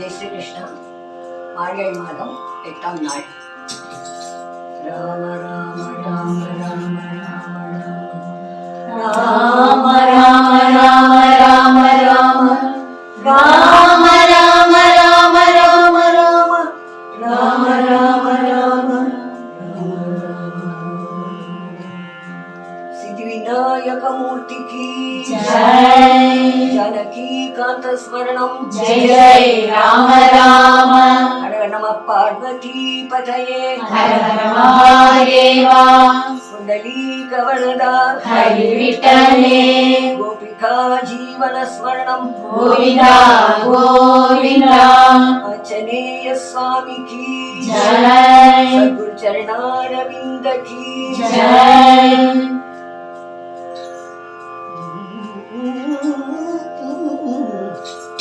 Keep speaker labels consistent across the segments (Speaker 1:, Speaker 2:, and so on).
Speaker 1: ஜெய் ஸ்ரீ கிருஷ்ணா ஆழியை மாதம் எட்டாம் நாள் ராம ராம ராம ராம ராம ராம पार्वतीपतये हर हर महादेवा कुण्डलीकवरदा हरिविठले गोपिका जीवनस्वर्णम् गोविन्दा गोविन्दा अचनेय स्वामी की जय सद्गुरुचरणारविन्द की जय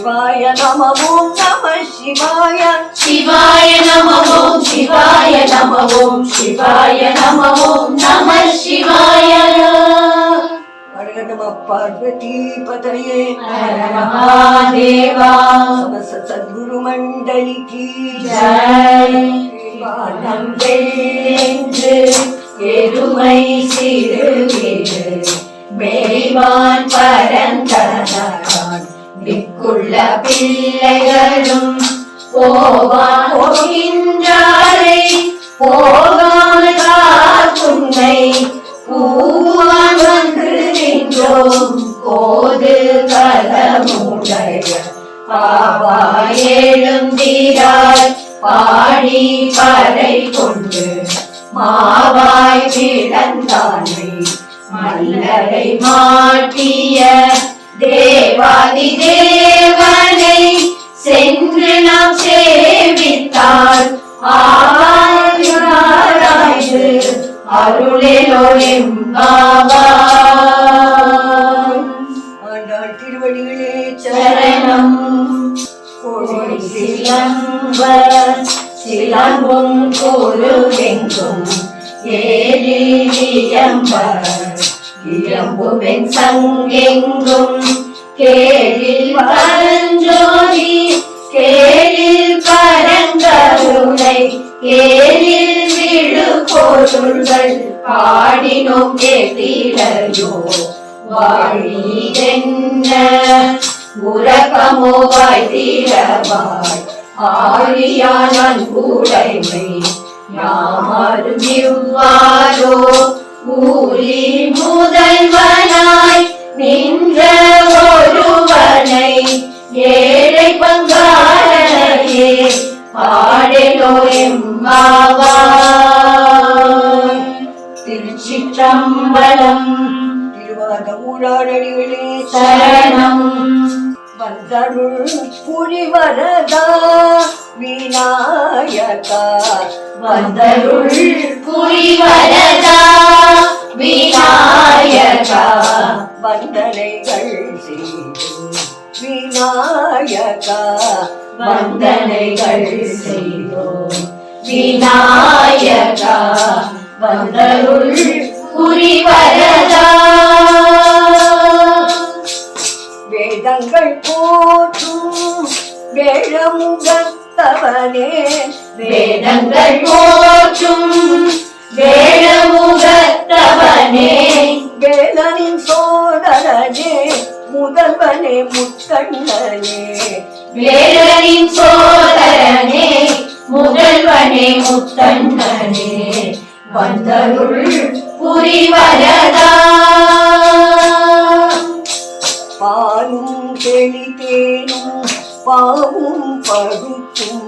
Speaker 1: சிவாய நம ஓம் நம சிவாய சிவாய நம ஓம் சிவாய நம ஓம் சிவாய நம ஓம் நம சிவாய பார்வतीपतये महादेवा सद्गुरुमण्डलिकी जय எதுமை சிறுமிடு பிக்குள்ள பிள்ளைகளும் போகின்றாரை போகாமல் காக்குன்னை பூவான் வந்து நின்றோம் போது கதமுடைய பாவா எழுந்திராய் பாடி பறை கொண்டு மாவாய் கிடந்தானை மல்லரை மாட்டிய தேவாதிதேவனை சென்று நாம் சேவித்தால் ஆவாராய்ந்து அருளேலோ ஆண்டாள் திருவடிகளே சரணம் கோடி சிலம்பர் சிலம்பும் கோருவெங்கும் ஏழி வியம்பர் இளம்புமென் சங்கெங்கும் கேளில் பரஞ்சோதி கேளில் பரங்கருணை கேளில் விடு பொருள்கள் பாடினோம் கேட்டிடையோ வாழிதென்ன உறக்கமோ வாழ்த்திடவாய் ஆழியான் கூடைமை யாமாரும் இவ்வாரோ ஊழி முதல்வனாய் நின்ற ஒருவனை ஏழை பங்காளனையே பாடலோ எம்மாவா திருச்சிற்றம்பலம் திருவாதூழாடடிகளே சரணம் வந்தருள் புரிவரதா விநாயகா வந்தருள் புரிவரதா வேதங்கள் போற்றும் வேழமுகத்தவனே வேதங்கள் போ முதல்வனே முக்கண்ணனே வேலனின் சோதரனே முதல்வனே முத்தண்ணனே வந்தருள் புரிவரதா பாலும் தெளிதேனும் பாவும் படுத்தும்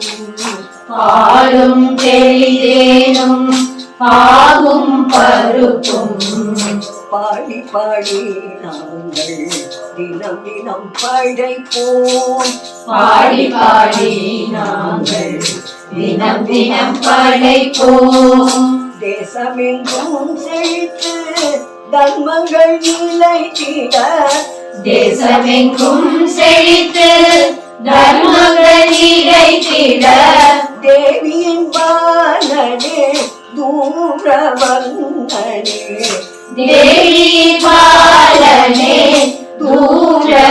Speaker 1: பாலும் தெளிதேனும் பாவும் பருக்கும் பாடி பாடி நாங்கள் தினம் தினம் பாடை போல் பாடி பாடி நாங்கள் தினம் தினம் பாடை போல் தேசமெங்கும் செழித்து தர்மங்கள் நிலை தீட தேசமெங்கும் செழித்து தர்மங்கள் நிலை தேவிபாலனே தூரவந்தனே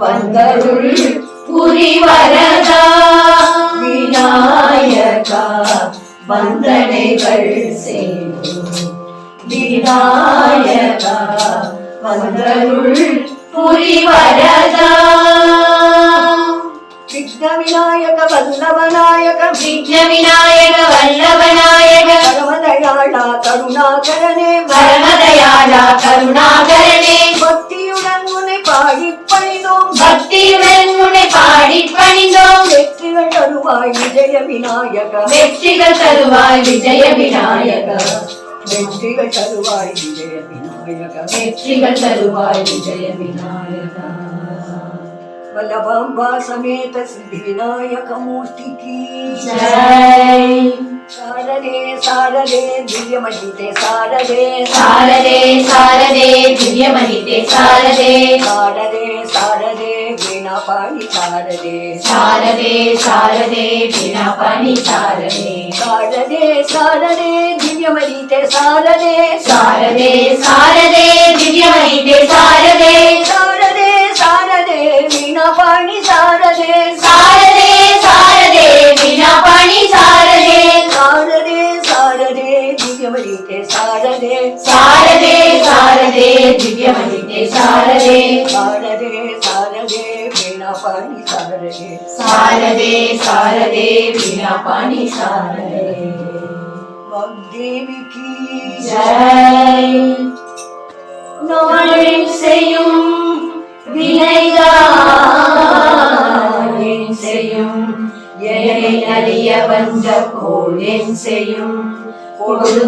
Speaker 1: வந்தருள் புரிவரதா விநாயகா வந்தனைகள் விநாயகா வந்தருள் புரிவரதா விக்ன விநாயக வல்லவநாயக விக்ன விநாயக வல்லவ കരുണാകരനെ പരമദയാല കരുണാകരനെ ഭക്തിയുടങ്ങുനെ പാടിപ്പണിതോം ഭക്തിയുടങ്ങുനെ പാടിപ്പണിതോം വ്യക്തികൾ തരുവായി വിജയ വിനായക വ്യക്തികൾ തരുവായി വിജയ വിനായക വ്യക്തികൾ തരുവായി വിജയ വിനായക വ്യക്തികൾ തരുവായി വിജയ വിനായക वल्लभाम्बा समेत मूर्ति सिद्धिविनायकमूर्तिकी सारदे सारदे महिते सारदे सारदे सारदे दिव्यमहिते सारदे सारदे सारदे पानी सारदे सारदे सारदे पानी सारदे सारदे सारदे दिव्यमहिते सारदे सारदे सारदे महिते सारदे सारदे திவ்ய மகிழ்ந்தே சாரதே சாரதே சாரதே வீணா பாணி சாரதே சாரதே சாரதே வீணா பாணி சாரதே வக்தேவி செய்யும் செய்யும் எனை வந்த கோளின் செய்யும் பொழுது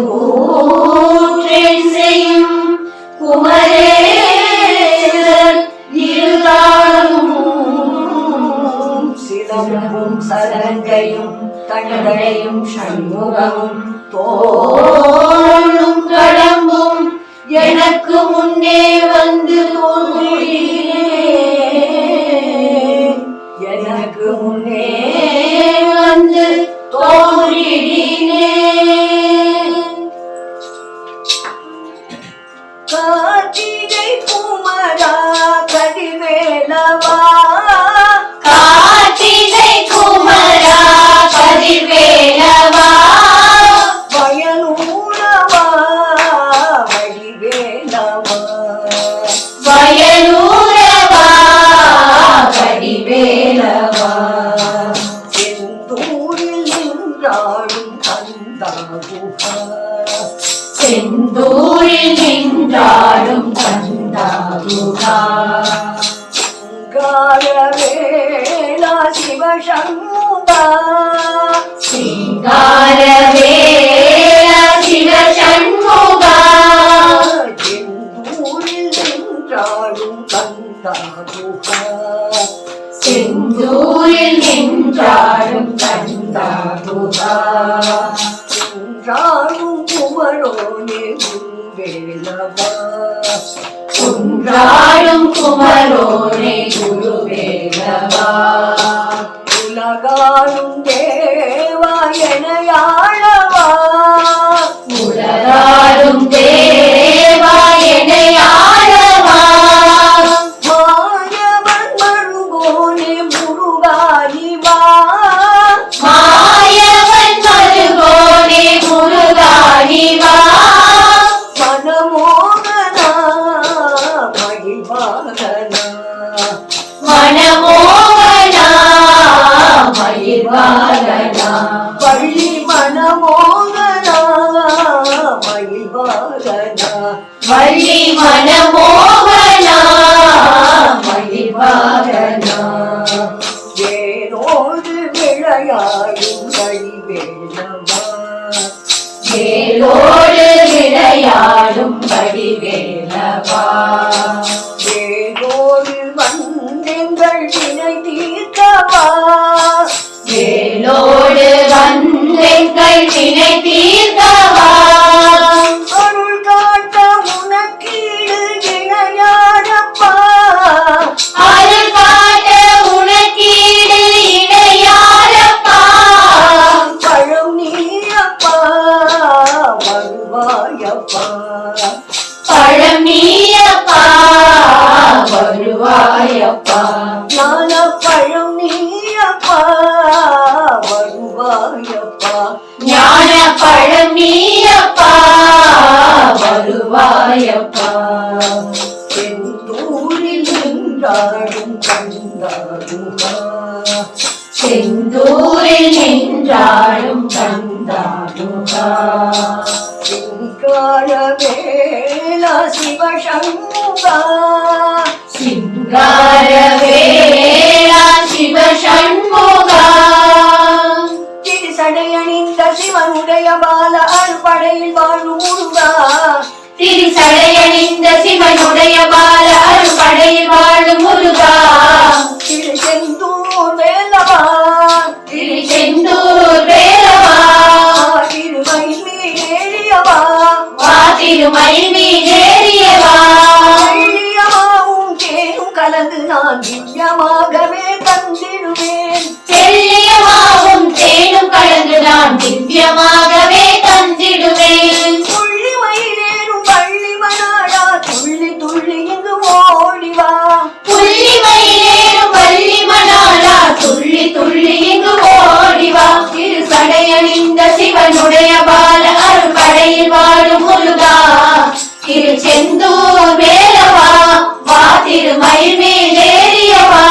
Speaker 1: செந்தூரில் நின்றாடும் கந்தாகுகாரவேளா சிவசண்முகா சிங்காரவேளா சிவசண்முகா செந்தூரில் நின்றாடும் கந்தாகுகா செந்தூரில் நின்றாடும் கந்தாகுகா లోనే గుండెలవా కుంగారం కుమరు வள்ளி மனமோகனா மணிவாகனா விளையாடும் வடிவேலமா ஏனோடு வந்தெங்கள் வினை தீர்த்தவா வந்தெங்கள் வினை தீர்த்தவா சிங்காரவேள சிவசண்முகா சிங்காரவேள சிவசண்முகா திருசடையணிந்த சிவனுடைய பால அருள்படையில் வாழும் முருகா திருசடையணிந்த சிவனுடைய பால அருள்படையில் வாழும் முருகா திருச்செந்தூர் வேலவா திருச்செந்தூர் வேலவா செல்லியமாவும் தேனும் கலந்து நான் திவ்யமாகவே தந்திடுவேன் செல்லியமாவும் தேனும் கலந்து நான் திவ்யமாகவே தந்திடுவேன் துள்ளி மயிலேனும் பள்ளி மனாடா துள்ளி துள்ளி இங்கு ஓடிவா புள்ளி மயிலேனும் பள்ளி மனாடா துள்ளி துள்ளி இங்கு ஓடிவா திரு சடையணிந்த சிவனுடைய பால அருள் படையில் வாழும் முருகா குந்தூர் வேலவா வா திருமயில் மேலேறியவா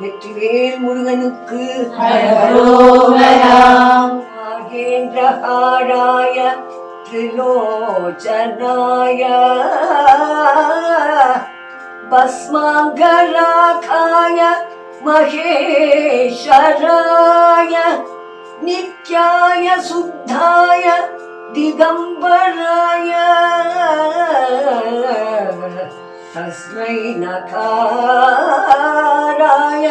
Speaker 1: வெற்றிவேல் முருகனுக்கு நாகேந்திர ஆராய திரிலோச்சனாய பஸ்மாங்கராகாய மகேஸ்வராய நித்யாய சுத்தாய दिगम्बराय तस्मै नकाराय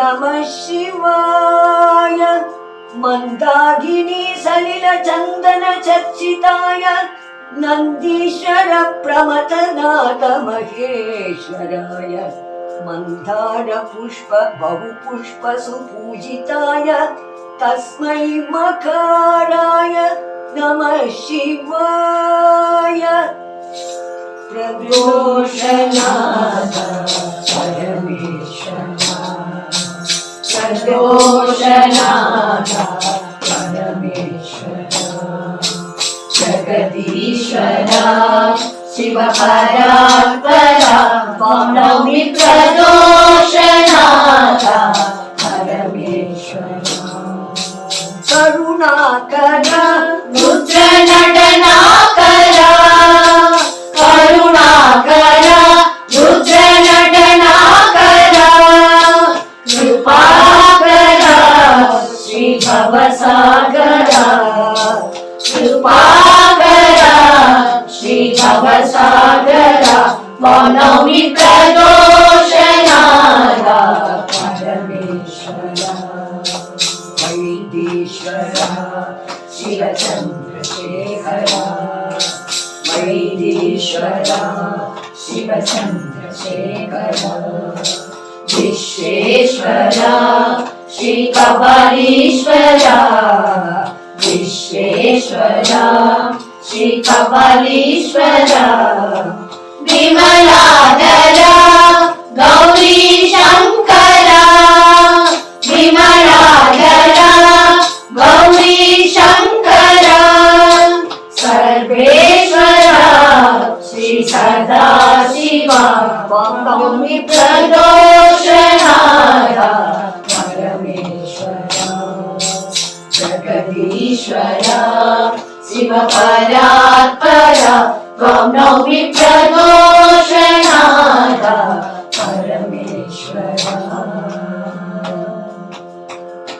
Speaker 1: नमः शिवाय पुष्प नन्दीश्वरप्रमतनाथमहेश्वराय मन्दापुष्प बहुपुष्पसुपूजिताय तस्मै मकाराय नम शिवाय प्रदोषनाथ परमेश्वरनाथ प्रदोषनाथ परमेश्वरनाथ जगदीश्वरा शिवपरात्परा प्रणमि प्रदोषनाथ परमेश्वरा करुणाकरा Pagara, Shri Navasagara, Panamita Doshanara, Parameshara, Vaidishara, Shri Chandra Shekara, Vaidishara, Shri Chandra Shekara, Visheshara, Shri Kabarishvara, Vishweshwara श्रीकपालीश्वरा विमलादरा Gauri शङ्करा विमलादरा Gauri शङ्करा सर्वेश्वरा Shri सदा शिवा प्रदो जगदीश्वर शिवपरात्परा त्वं नो विप्रदोषणाद परमेश्वर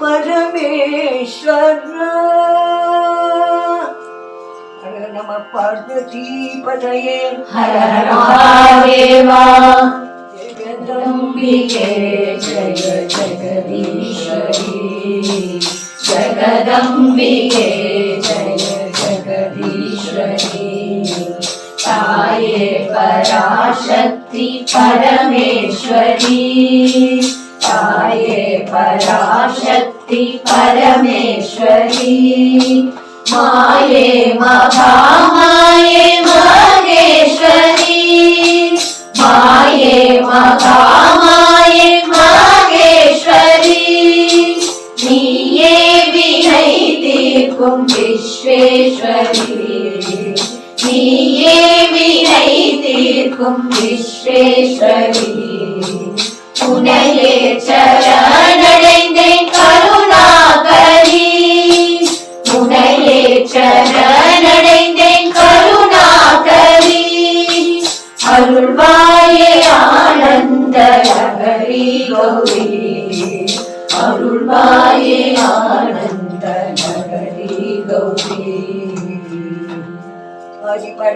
Speaker 1: परमेश्वर नमः पार्वतीपतये हर हर महादेवा जगदम्बिके जय जगदीश्वरी जगदम्बिके जय जगदीश्वरी ताये पराशक्ति परमेश्वरी ताये पराशक्ति परमेश्वरी माये महामाये महेश्वरी माहेश्वरी माये माता விஸ்வேஸ்வரி நீயே வினை தீர்க்கும் விஸ்வேஸ்வரி உனையே சரா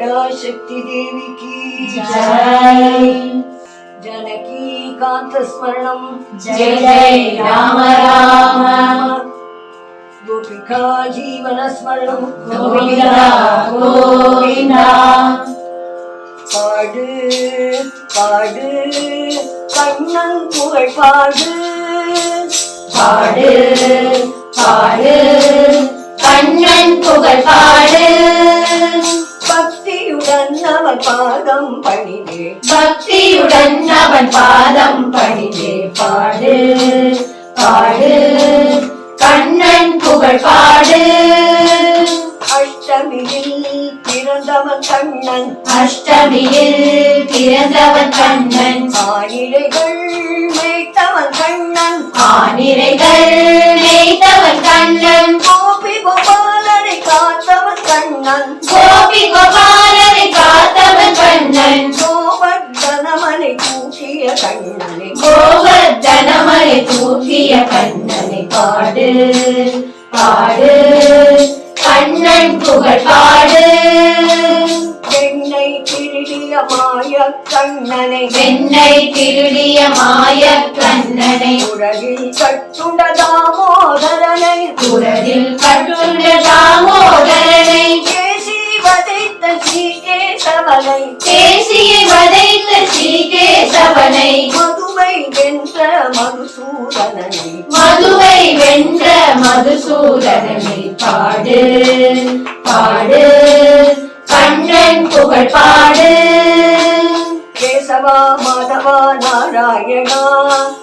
Speaker 1: பராசக்தி தேவிக்கு ஜனகி காந்தஸ்மரணம் ஜெய ஜெய ராம ராம गोपिका जीवनस्मरणं गोविन्दा गोविन्दा பாடு பாடு கண்ணன் புகழ் பாடு பாடு பாடு கண்ணன் புகழ் பாடு அவர் பாதம் பணிவே பக்தியுடன் அவன் பாதம் பணிவே பாடு பாடு கண்ணன் புகழ் பாடு அஷ்டமியில் பிறந்தவன் கண்ணன் அஷ்டமியில் பிறந்தவன் கண்ணன் ஆணிலைகள் மேய்த்தவன் கண்ணன் ஆணிலைகள் மேய்த்தவன் கண்ணன் கோபி கோபாலனை காத்தவன் கண்ணன் கோபி கோபால் கோவர்தனமலை தூக்கிய கண்ணனை பாடு பாடு கண்ணன் புகழ் பாடு வெண்ணை திருடிய மாய கண்ணனை வெண்ணை திருடிய மாய கண்ணனை உலகில் கட்டுண்ட தாமோதரனை உலகில் கட்டுண்ட தாமோதரனை பேசி வதைத்த ஸ்ரீகேசவனை பேசிய வதைத்த ஸ்ரீகேசவனை வென்ற மதுசூதனனை மதுவை வென்ற மதுசூதனனை பாடு பாடு கண்ணன் புகழ் பாடு கேசவா மாதவா நாராயணா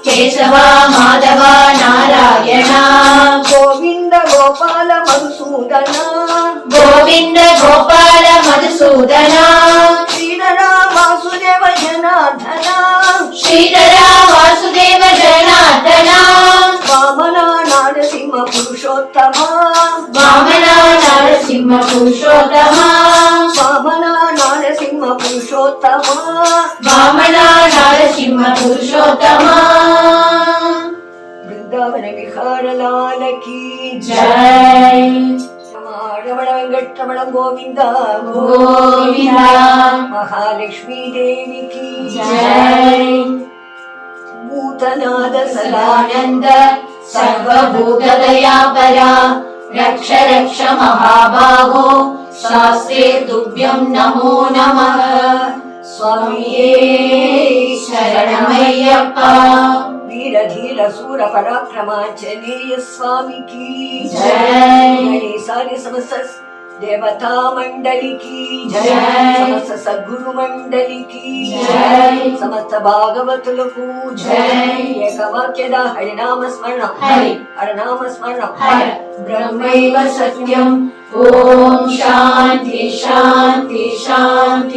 Speaker 1: கேசவா மாதவா நாராயணா கோவிந்த கோபால மதுசூதனா கோவிந்த கோபால மதுசூதனா ஸ்ரீதரா வாசுதேவ ஜனார்தனா ஸ்ரீதரா ವಾಸುದೇವ ಜನಾರ್ದನ ವಾಮನ ನಾರಸಿಂಹ ಪುರುಷೋತ್ತಮ ವಾಮನ ನಾರಸಿಂಹ ಪುರುಷೋತ್ತಮ ವಾಮನ ನಾರಸಿಂಹ ಪುರುಷೋತ್ತಮ ವಾಮನ ನಾರಸಿಂಹ ಪುರುಷೋತ್ತಮ ಬೃಂದಾವನ ವಿಹಾರ ಲಾಲಕಿ ಜಯ ரமண வெங்கட்ரமண கோவிந்தா கோவிந்தா மகாலட்சுமி தேவிக்கு ஜெய் भूतनाद सदानन्द परा रक्ष रक्ष महाभागो शास्त्रे तुभ्यम् नमो नमः स्वामी शरणमय्यीरधीरसूर पराक्रमाचलेय स्वामिकी समस्त దేవతా మండలికి జయ సమస్త సద్గురు మండలికి జయ సమస్త భాగవతులకు జయ ఏకవాక్యద హరినామ స్మరణ హరి హరినామ స్మరణ హరి బ్రహ్మైవ సత్యం ఓం శాంతి శాంతి శాంతి